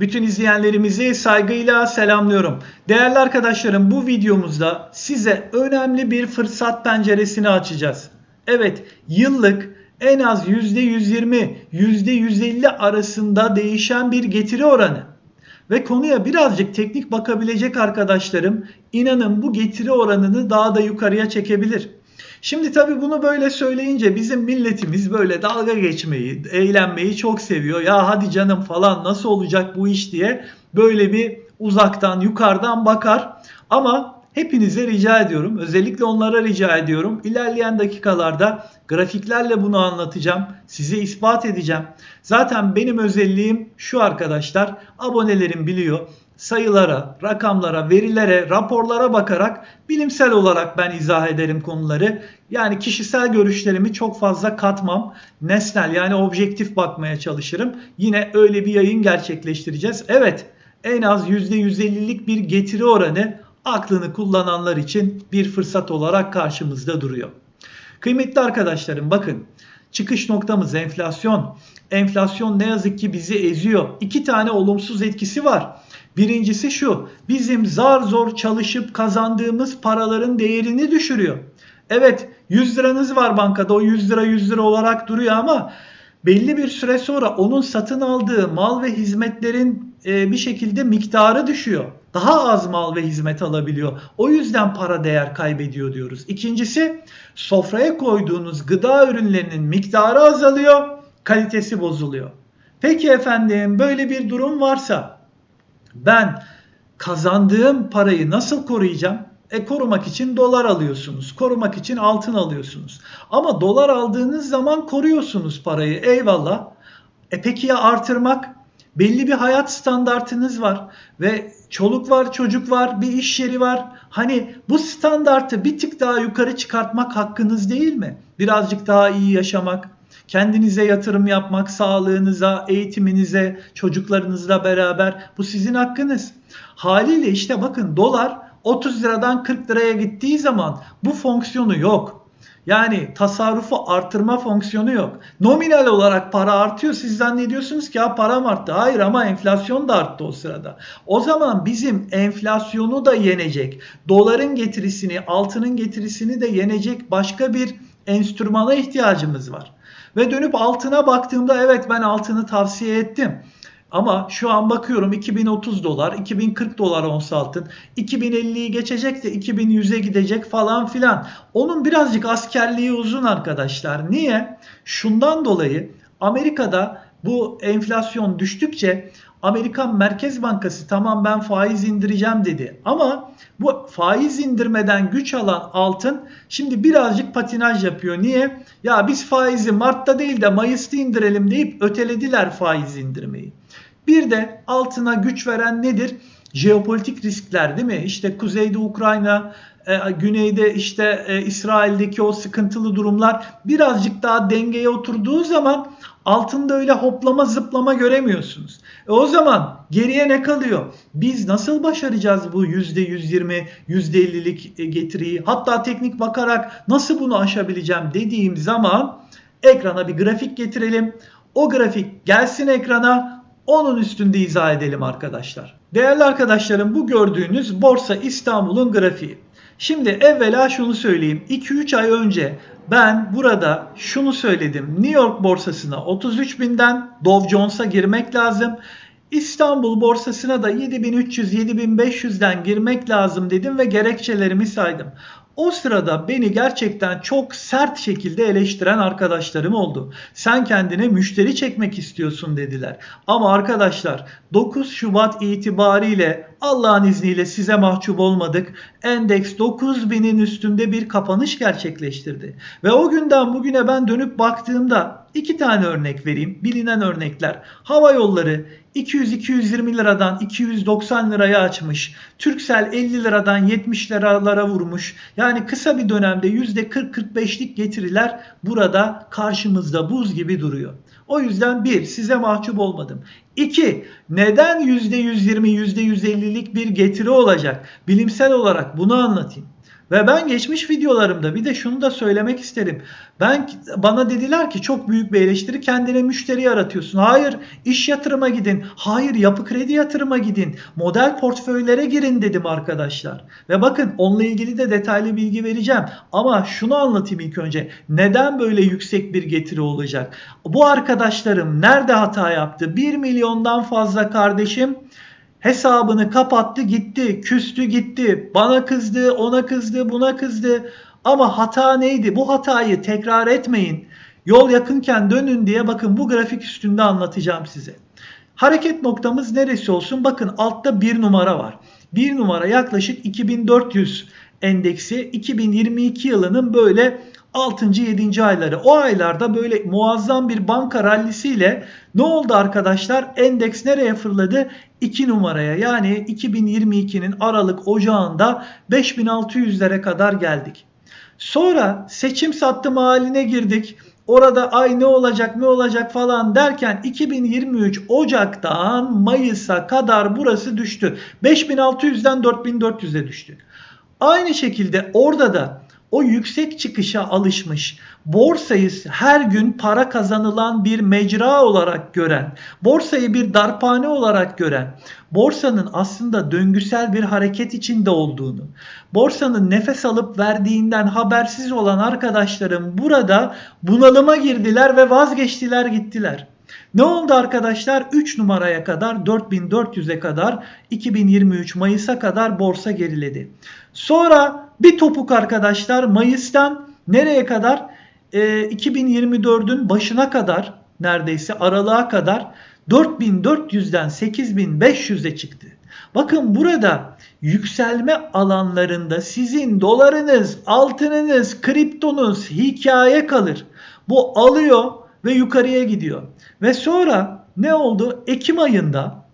Bütün izleyenlerimizi saygıyla selamlıyorum. Değerli arkadaşlarım bu videomuzda size önemli bir fırsat penceresini açacağız. Evet yıllık en az %120, %150 arasında değişen bir getiri oranı. Ve konuya birazcık teknik bakabilecek arkadaşlarım inanın bu getiri oranını daha da yukarıya çekebilir. Şimdi tabii bunu böyle söyleyince bizim milletimiz böyle dalga geçmeyi, eğlenmeyi çok seviyor. Ya hadi canım falan nasıl olacak bu iş diye böyle bir uzaktan yukarıdan bakar. Ama hepinize rica ediyorum, özellikle onlara rica ediyorum. İlerleyen dakikalarda grafiklerle bunu anlatacağım. Size ispat edeceğim. Zaten benim özelliğim şu arkadaşlar. Abonelerim biliyor sayılara, rakamlara, verilere, raporlara bakarak bilimsel olarak ben izah ederim konuları. Yani kişisel görüşlerimi çok fazla katmam. Nesnel yani objektif bakmaya çalışırım. Yine öyle bir yayın gerçekleştireceğiz. Evet en az %150'lik bir getiri oranı aklını kullananlar için bir fırsat olarak karşımızda duruyor. Kıymetli arkadaşlarım bakın çıkış noktamız enflasyon. Enflasyon ne yazık ki bizi eziyor. İki tane olumsuz etkisi var. Birincisi şu. Bizim zar zor çalışıp kazandığımız paraların değerini düşürüyor. Evet 100 liranız var bankada o 100 lira 100 lira olarak duruyor ama belli bir süre sonra onun satın aldığı mal ve hizmetlerin e, bir şekilde miktarı düşüyor. Daha az mal ve hizmet alabiliyor. O yüzden para değer kaybediyor diyoruz. İkincisi sofraya koyduğunuz gıda ürünlerinin miktarı azalıyor, kalitesi bozuluyor. Peki efendim böyle bir durum varsa ben kazandığım parayı nasıl koruyacağım? E korumak için dolar alıyorsunuz. Korumak için altın alıyorsunuz. Ama dolar aldığınız zaman koruyorsunuz parayı. Eyvallah. E peki ya artırmak? Belli bir hayat standartınız var ve çoluk var, çocuk var, bir iş yeri var. Hani bu standartı bir tık daha yukarı çıkartmak hakkınız değil mi? Birazcık daha iyi yaşamak, kendinize yatırım yapmak, sağlığınıza, eğitiminize, çocuklarınızla beraber bu sizin hakkınız. Haliyle işte bakın dolar 30 liradan 40 liraya gittiği zaman bu fonksiyonu yok. Yani tasarrufu artırma fonksiyonu yok. Nominal olarak para artıyor. Siz zannediyorsunuz ki ya param arttı. Hayır ama enflasyon da arttı o sırada. O zaman bizim enflasyonu da yenecek, doların getirisini, altının getirisini de yenecek başka bir enstrümana ihtiyacımız var. Ve dönüp altına baktığımda evet ben altını tavsiye ettim. Ama şu an bakıyorum 2030 dolar, 2040 dolar ons altın, 2050'yi geçecek de 2100'e gidecek falan filan. Onun birazcık askerliği uzun arkadaşlar. Niye? Şundan dolayı Amerika'da bu enflasyon düştükçe Amerikan Merkez Bankası tamam ben faiz indireceğim dedi. Ama bu faiz indirmeden güç alan altın şimdi birazcık patinaj yapıyor. Niye? Ya biz faizi Mart'ta değil de Mayıs'ta indirelim deyip ötelediler faiz indirmeyi. Bir de altına güç veren nedir? Jeopolitik riskler değil mi? İşte kuzeyde Ukrayna, e, güneyde işte e, İsrail'deki o sıkıntılı durumlar birazcık daha dengeye oturduğu zaman altında öyle hoplama zıplama göremiyorsunuz. E o zaman geriye ne kalıyor? Biz nasıl başaracağız bu %120, %50'lik getiriyi? Hatta teknik bakarak nasıl bunu aşabileceğim dediğim zaman ekrana bir grafik getirelim. O grafik gelsin ekrana onun üstünde izah edelim arkadaşlar. Değerli arkadaşlarım bu gördüğünüz Borsa İstanbul'un grafiği. Şimdi evvela şunu söyleyeyim. 2-3 ay önce ben burada şunu söyledim. New York borsasına 33 binden Dow Jones'a girmek lazım. İstanbul borsasına da 7300-7500'den girmek lazım dedim ve gerekçelerimi saydım. O sırada beni gerçekten çok sert şekilde eleştiren arkadaşlarım oldu. Sen kendine müşteri çekmek istiyorsun dediler. Ama arkadaşlar 9 Şubat itibariyle Allah'ın izniyle size mahcup olmadık. Endeks 9000'in üstünde bir kapanış gerçekleştirdi. Ve o günden bugüne ben dönüp baktığımda iki tane örnek vereyim. Bilinen örnekler. Hava yolları 200-220 liradan 290 liraya açmış. Türksel 50 liradan 70 liralara vurmuş. Yani kısa bir dönemde %40-45'lik getiriler burada karşımızda buz gibi duruyor. O yüzden bir size mahcup olmadım. İki neden %120 %150'lik bir getiri olacak? Bilimsel olarak bunu anlatayım. Ve ben geçmiş videolarımda bir de şunu da söylemek isterim. Ben bana dediler ki çok büyük bir eleştiri kendine müşteri yaratıyorsun. Hayır iş yatırıma gidin. Hayır yapı kredi yatırıma gidin. Model portföylere girin dedim arkadaşlar. Ve bakın onunla ilgili de detaylı bilgi vereceğim. Ama şunu anlatayım ilk önce. Neden böyle yüksek bir getiri olacak? Bu arkadaşlarım nerede hata yaptı? 1 milyondan fazla kardeşim hesabını kapattı gitti, küstü gitti, bana kızdı, ona kızdı, buna kızdı. Ama hata neydi? Bu hatayı tekrar etmeyin. Yol yakınken dönün diye bakın bu grafik üstünde anlatacağım size. Hareket noktamız neresi olsun? Bakın altta bir numara var. Bir numara yaklaşık 2400 endeksi 2022 yılının böyle 6. 7. ayları. O aylarda böyle muazzam bir banka rallisiyle ne oldu arkadaşlar? Endeks nereye fırladı? 2 numaraya yani 2022'nin Aralık Ocağı'nda 5600'lere kadar geldik. Sonra seçim sattım haline girdik. Orada ay ne olacak ne olacak falan derken 2023 Ocak'tan Mayıs'a kadar burası düştü. 5600'den 4400'e düştü. Aynı şekilde orada da o yüksek çıkışa alışmış, borsayı her gün para kazanılan bir mecra olarak gören, borsayı bir darphane olarak gören, borsanın aslında döngüsel bir hareket içinde olduğunu, borsanın nefes alıp verdiğinden habersiz olan arkadaşlarım burada bunalıma girdiler ve vazgeçtiler gittiler. Ne oldu arkadaşlar? 3 numaraya kadar 4400'e kadar 2023 Mayıs'a kadar borsa geriledi. Sonra bir topuk arkadaşlar Mayıs'tan nereye kadar? E, 2024'ün başına kadar neredeyse aralığa kadar 4400'den 8500'e çıktı. Bakın burada yükselme alanlarında sizin dolarınız, altınınız, kriptonuz hikaye kalır. Bu alıyor ve yukarıya gidiyor. Ve sonra ne oldu? Ekim ayında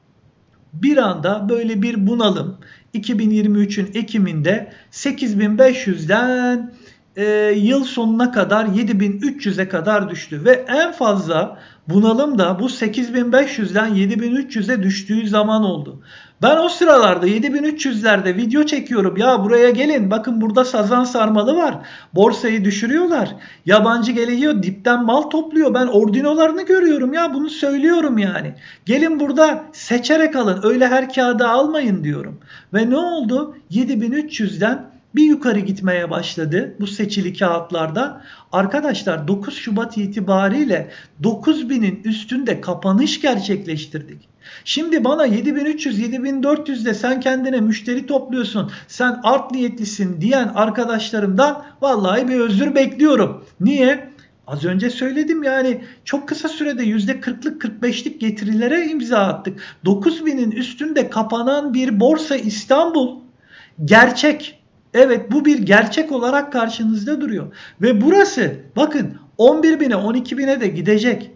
bir anda böyle bir bunalım. 2023'ün Ekim'inde 8500'den e, yıl sonuna kadar 7300'e kadar düştü ve en fazla bunalım da bu 8500'den 7300'e düştüğü zaman oldu. Ben o sıralarda 7300'lerde video çekiyorum. Ya buraya gelin bakın burada sazan sarmalı var. Borsayı düşürüyorlar. Yabancı geliyor dipten mal topluyor. Ben ordinolarını görüyorum ya bunu söylüyorum yani. Gelin burada seçerek alın öyle her kağıda almayın diyorum. Ve ne oldu? 7300'den bir yukarı gitmeye başladı bu seçili kağıtlarda. Arkadaşlar 9 Şubat itibariyle 9000'in üstünde kapanış gerçekleştirdik. Şimdi bana 7300 7400'de sen kendine müşteri topluyorsun. Sen art niyetlisin diyen arkadaşlarımdan vallahi bir özür bekliyorum. Niye? Az önce söyledim yani çok kısa sürede %40'lık 45'lik getirilere imza attık. 9000'in üstünde kapanan bir borsa İstanbul gerçek Evet bu bir gerçek olarak karşınızda duruyor. Ve burası bakın 11 bine 12 bine de gidecek.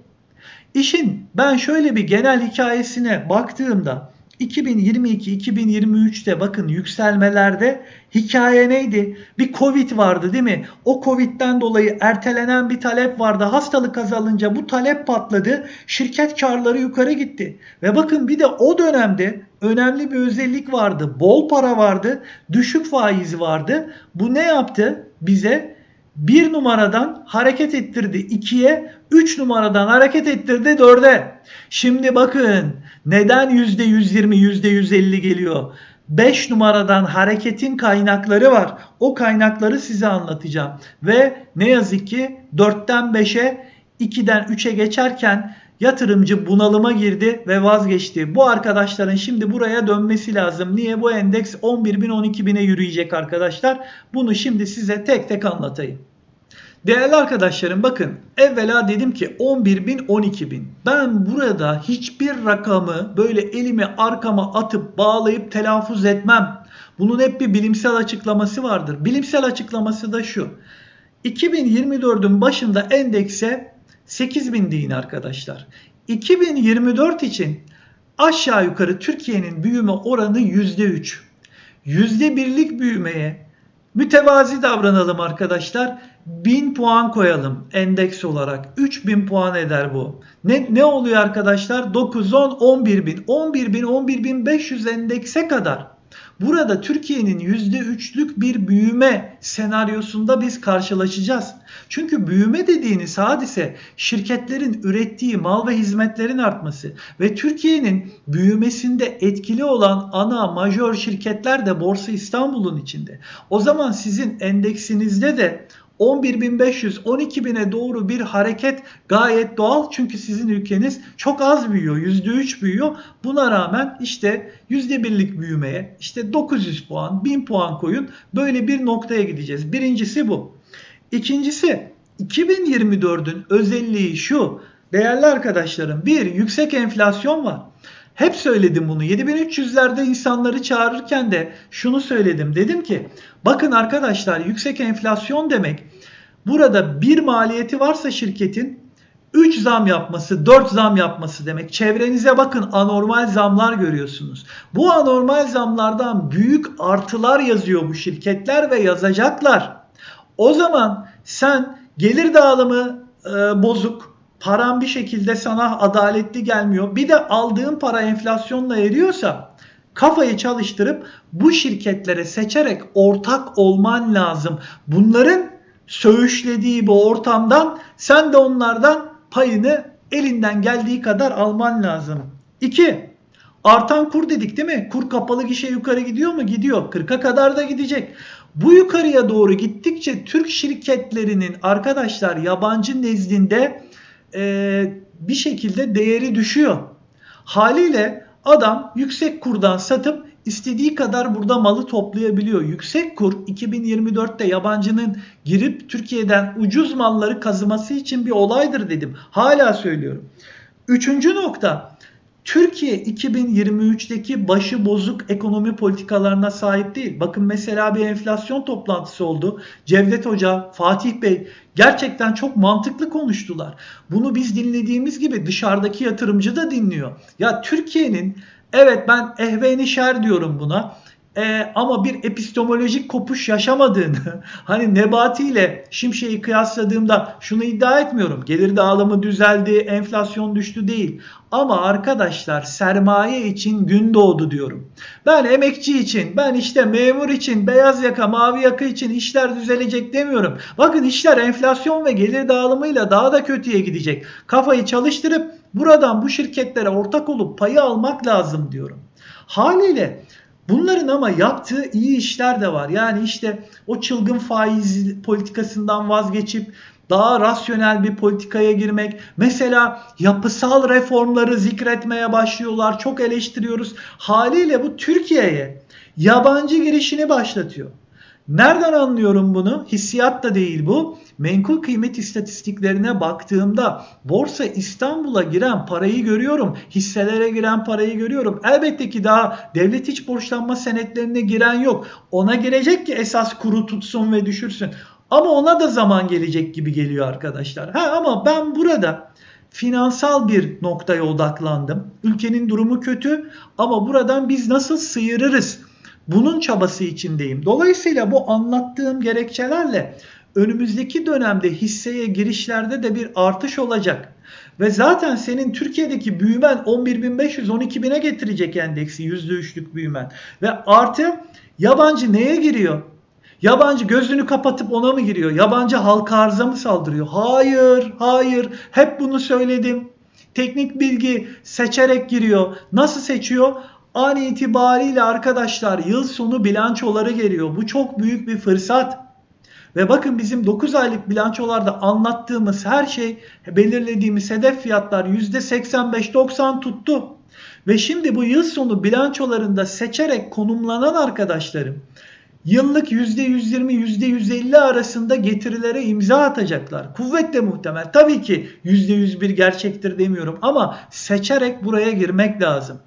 İşin ben şöyle bir genel hikayesine baktığımda 2022-2023'te bakın yükselmelerde hikaye neydi? Bir Covid vardı değil mi? O Covid'den dolayı ertelenen bir talep vardı. Hastalık azalınca bu talep patladı. Şirket karları yukarı gitti. Ve bakın bir de o dönemde önemli bir özellik vardı. Bol para vardı. Düşük faiz vardı. Bu ne yaptı? Bize bir numaradan hareket ettirdi 2'ye, 3 numaradan hareket ettirdi 4'e. Şimdi bakın neden %120, %150 geliyor? 5 numaradan hareketin kaynakları var. O kaynakları size anlatacağım. Ve ne yazık ki 4'ten 5'e 2'den 3'e geçerken yatırımcı bunalıma girdi ve vazgeçti. Bu arkadaşların şimdi buraya dönmesi lazım. Niye bu endeks 11.000 12.000'e yürüyecek arkadaşlar? Bunu şimdi size tek tek anlatayım. Değerli arkadaşlarım bakın evvela dedim ki 11 bin 12 bin. Ben burada hiçbir rakamı böyle elimi arkama atıp bağlayıp telaffuz etmem. Bunun hep bir bilimsel açıklaması vardır. Bilimsel açıklaması da şu. 2024'ün başında endekse 8 bin deyin arkadaşlar. 2024 için aşağı yukarı Türkiye'nin büyüme oranı %3. %1'lik büyümeye mütevazi davranalım arkadaşlar 1000 puan koyalım endeks olarak. 3000 puan eder bu. Ne, ne oluyor arkadaşlar? 9, 10, 11 bin. 11 bin, 11 bin 500 endekse kadar Burada Türkiye'nin %3'lük bir büyüme senaryosunda biz karşılaşacağız. Çünkü büyüme dediğiniz hadise şirketlerin ürettiği mal ve hizmetlerin artması ve Türkiye'nin büyümesinde etkili olan ana majör şirketler de Borsa İstanbul'un içinde. O zaman sizin endeksinizde de 11.500 12.000'e doğru bir hareket gayet doğal. Çünkü sizin ülkeniz çok az büyüyor. %3 büyüyor. Buna rağmen işte %1'lik büyümeye işte 900 puan 1000 puan koyun. Böyle bir noktaya gideceğiz. Birincisi bu. İkincisi 2024'ün özelliği şu. Değerli arkadaşlarım bir yüksek enflasyon var. Hep söyledim bunu. 7300'lerde insanları çağırırken de şunu söyledim. Dedim ki bakın arkadaşlar yüksek enflasyon demek burada bir maliyeti varsa şirketin 3 zam yapması, 4 zam yapması demek. Çevrenize bakın anormal zamlar görüyorsunuz. Bu anormal zamlardan büyük artılar yazıyor bu şirketler ve yazacaklar. O zaman sen gelir dağılımı e, bozuk, paran bir şekilde sana adaletli gelmiyor. Bir de aldığın para enflasyonla eriyorsa kafayı çalıştırıp bu şirketlere seçerek ortak olman lazım. Bunların söğüşlediği bu ortamdan sen de onlardan payını elinden geldiği kadar alman lazım. 2. Artan kur dedik değil mi? Kur kapalı gişe yukarı gidiyor mu? Gidiyor. 40'a kadar da gidecek. Bu yukarıya doğru gittikçe Türk şirketlerinin arkadaşlar yabancı nezdinde e, bir şekilde değeri düşüyor. Haliyle adam yüksek kurdan satıp istediği kadar burada malı toplayabiliyor. Yüksek kur 2024'te yabancının girip Türkiye'den ucuz malları kazıması için bir olaydır dedim. Hala söylüyorum. Üçüncü nokta Türkiye 2023'teki başı bozuk ekonomi politikalarına sahip değil. Bakın mesela bir enflasyon toplantısı oldu. Cevdet Hoca, Fatih Bey gerçekten çok mantıklı konuştular. Bunu biz dinlediğimiz gibi dışarıdaki yatırımcı da dinliyor. Ya Türkiye'nin evet ben ehveni şer diyorum buna e, ama bir epistemolojik kopuş yaşamadığını hani Nebati ile Şimşek'i kıyasladığımda şunu iddia etmiyorum. Gelir dağılımı düzeldi, enflasyon düştü değil. Ama arkadaşlar sermaye için gün doğdu diyorum. Ben emekçi için, ben işte memur için, beyaz yaka, mavi yaka için işler düzelecek demiyorum. Bakın işler enflasyon ve gelir dağılımıyla daha da kötüye gidecek. Kafayı çalıştırıp buradan bu şirketlere ortak olup payı almak lazım diyorum. Haliyle Bunların ama yaptığı iyi işler de var. Yani işte o çılgın faiz politikasından vazgeçip daha rasyonel bir politikaya girmek. Mesela yapısal reformları zikretmeye başlıyorlar. Çok eleştiriyoruz. Haliyle bu Türkiye'ye yabancı girişini başlatıyor. Nereden anlıyorum bunu? Hissiyat da değil bu. Menkul kıymet istatistiklerine baktığımda Borsa İstanbul'a giren parayı görüyorum. Hisselere giren parayı görüyorum. Elbette ki daha devlet iç borçlanma senetlerine giren yok. Ona gelecek ki esas kuru tutsun ve düşürsün. Ama ona da zaman gelecek gibi geliyor arkadaşlar. Ha ama ben burada finansal bir noktaya odaklandım. Ülkenin durumu kötü ama buradan biz nasıl sıyırırız? Bunun çabası içindeyim. Dolayısıyla bu anlattığım gerekçelerle önümüzdeki dönemde hisseye girişlerde de bir artış olacak. Ve zaten senin Türkiye'deki büyümen 11.500-12.000'e getirecek endeksi %3'lük büyümen. Ve artı yabancı neye giriyor? Yabancı gözünü kapatıp ona mı giriyor? Yabancı halka arza mı saldırıyor? Hayır, hayır. Hep bunu söyledim. Teknik bilgi seçerek giriyor. Nasıl seçiyor? An itibariyle arkadaşlar yıl sonu bilançoları geliyor. Bu çok büyük bir fırsat. Ve bakın bizim 9 aylık bilançolarda anlattığımız her şey belirlediğimiz hedef fiyatlar %85-90 tuttu. Ve şimdi bu yıl sonu bilançolarında seçerek konumlanan arkadaşlarım yıllık %120 %150 arasında getirilere imza atacaklar. Kuvvetle muhtemel. Tabii ki %101 gerçektir demiyorum ama seçerek buraya girmek lazım.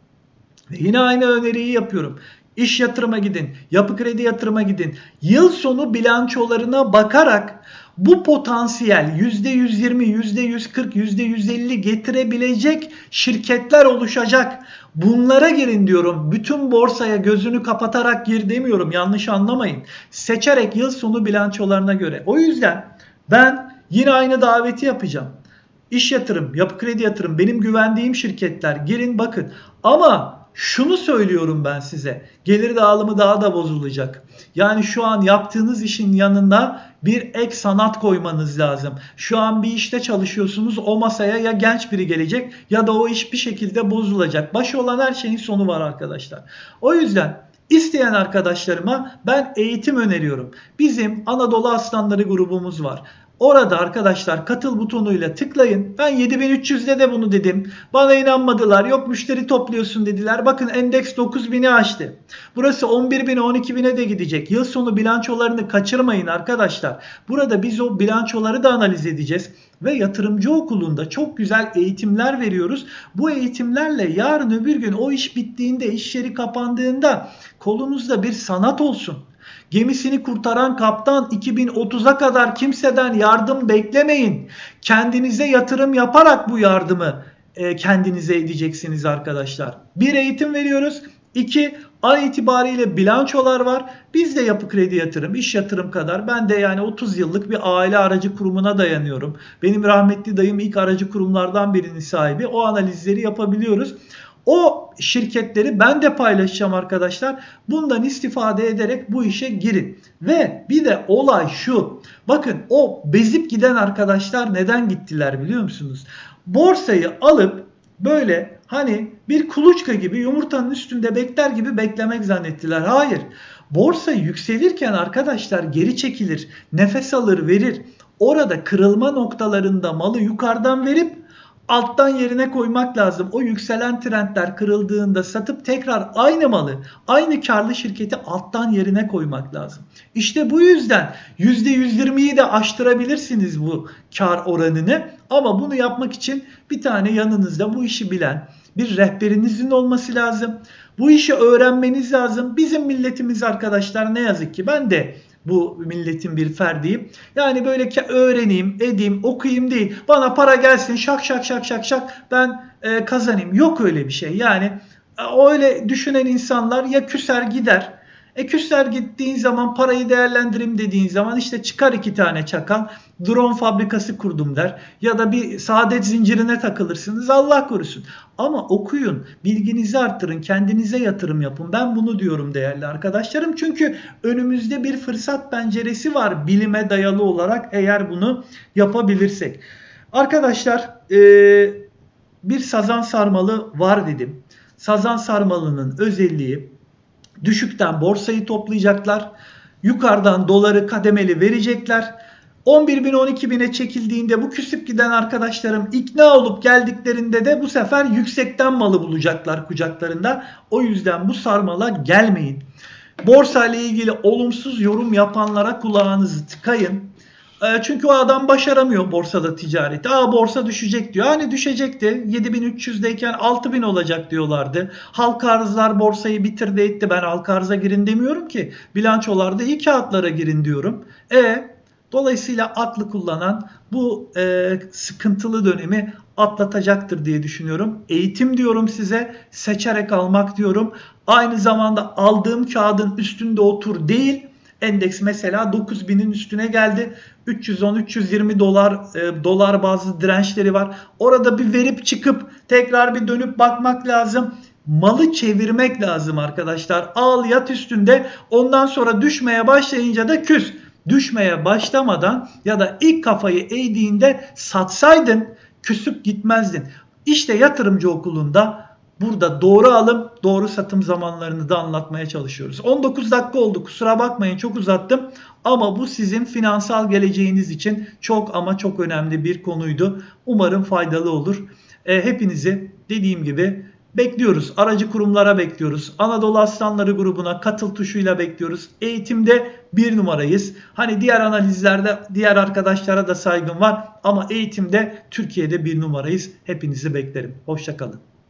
Ve yine aynı öneriyi yapıyorum. İş yatırıma gidin, yapı kredi yatırıma gidin. Yıl sonu bilançolarına bakarak bu potansiyel %120, %140, %150 getirebilecek şirketler oluşacak. Bunlara girin diyorum. Bütün borsaya gözünü kapatarak gir demiyorum. Yanlış anlamayın. Seçerek yıl sonu bilançolarına göre. O yüzden ben yine aynı daveti yapacağım. İş yatırım, yapı kredi yatırım, benim güvendiğim şirketler girin bakın. Ama şunu söylüyorum ben size. Gelir dağılımı daha da bozulacak. Yani şu an yaptığınız işin yanında bir ek sanat koymanız lazım. Şu an bir işte çalışıyorsunuz. O masaya ya genç biri gelecek ya da o iş bir şekilde bozulacak. Başı olan her şeyin sonu var arkadaşlar. O yüzden İsteyen arkadaşlarıma ben eğitim öneriyorum. Bizim Anadolu Aslanları grubumuz var. Orada arkadaşlar katıl butonuyla tıklayın. Ben 7300'de de bunu dedim. Bana inanmadılar. Yok müşteri topluyorsun dediler. Bakın endeks 9000'i aştı. Burası 11.000'e 12.000'e de gidecek. Yıl sonu bilançolarını kaçırmayın arkadaşlar. Burada biz o bilançoları da analiz edeceğiz. Ve yatırımcı okulunda çok güzel eğitimler veriyoruz. Bu eğitimlerle yarın öbür gün o iş bittiğinde, iş yeri kapandığında kolunuzda bir sanat olsun. Gemisini kurtaran kaptan 2030'a kadar kimseden yardım beklemeyin. Kendinize yatırım yaparak bu yardımı e, kendinize edeceksiniz arkadaşlar. Bir eğitim veriyoruz. İki an itibariyle bilançolar var. Biz de yapı kredi yatırım, iş yatırım kadar. Ben de yani 30 yıllık bir aile aracı kurumuna dayanıyorum. Benim rahmetli dayım ilk aracı kurumlardan birinin sahibi. O analizleri yapabiliyoruz. O şirketleri ben de paylaşacağım arkadaşlar. Bundan istifade ederek bu işe girin. Ve bir de olay şu. Bakın o bezip giden arkadaşlar neden gittiler biliyor musunuz? Borsayı alıp böyle hani bir kuluçka gibi yumurtanın üstünde bekler gibi beklemek zannettiler. Hayır. Borsa yükselirken arkadaşlar geri çekilir, nefes alır, verir. Orada kırılma noktalarında malı yukarıdan verip alttan yerine koymak lazım. O yükselen trendler kırıldığında satıp tekrar aynı malı, aynı karlı şirketi alttan yerine koymak lazım. İşte bu yüzden %120'yi de aştırabilirsiniz bu kar oranını. Ama bunu yapmak için bir tane yanınızda bu işi bilen bir rehberinizin olması lazım. Bu işi öğrenmeniz lazım. Bizim milletimiz arkadaşlar ne yazık ki ben de bu milletin bir ferdiyim. Yani böyle ki öğreneyim, edeyim, okuyayım değil. Bana para gelsin şak şak şak şak şak ben e, kazanayım. Yok öyle bir şey. Yani e, öyle düşünen insanlar ya küser gider e küsler gittiğin zaman parayı değerlendireyim dediğin zaman işte çıkar iki tane çakal drone fabrikası kurdum der. Ya da bir saadet zincirine takılırsınız Allah korusun. Ama okuyun, bilginizi arttırın, kendinize yatırım yapın. Ben bunu diyorum değerli arkadaşlarım. Çünkü önümüzde bir fırsat penceresi var bilime dayalı olarak eğer bunu yapabilirsek. Arkadaşlar ee, bir sazan sarmalı var dedim. Sazan sarmalının özelliği Düşükten borsayı toplayacaklar. Yukarıdan doları kademeli verecekler. 11 bin 12 bine çekildiğinde bu küsüp giden arkadaşlarım ikna olup geldiklerinde de bu sefer yüksekten malı bulacaklar kucaklarında. O yüzden bu sarmala gelmeyin. Borsa ile ilgili olumsuz yorum yapanlara kulağınızı tıkayın. E, çünkü o adam başaramıyor borsada ticareti. Aa borsa düşecek diyor. Hani düşecekti. 7300'deyken 6000 olacak diyorlardı. Halka arzlar borsayı bitirdi etti. Ben halka arza girin demiyorum ki. Bilançolarda iyi kağıtlara girin diyorum. E dolayısıyla aklı kullanan bu e, sıkıntılı dönemi atlatacaktır diye düşünüyorum. Eğitim diyorum size. Seçerek almak diyorum. Aynı zamanda aldığım kağıdın üstünde otur değil Endeks mesela 9000'in üstüne geldi. 310-320 dolar e, dolar bazı dirençleri var. Orada bir verip çıkıp tekrar bir dönüp bakmak lazım. Malı çevirmek lazım arkadaşlar. Al yat üstünde ondan sonra düşmeye başlayınca da küs. Düşmeye başlamadan ya da ilk kafayı eğdiğinde satsaydın küsüp gitmezdin. İşte yatırımcı okulunda Burada doğru alım, doğru satım zamanlarını da anlatmaya çalışıyoruz. 19 dakika oldu. Kusura bakmayın çok uzattım. Ama bu sizin finansal geleceğiniz için çok ama çok önemli bir konuydu. Umarım faydalı olur. E, hepinizi dediğim gibi bekliyoruz. Aracı kurumlara bekliyoruz. Anadolu Aslanları grubuna katıl tuşuyla bekliyoruz. Eğitimde bir numarayız. Hani diğer analizlerde diğer arkadaşlara da saygım var. Ama eğitimde Türkiye'de bir numarayız. Hepinizi beklerim. Hoşçakalın.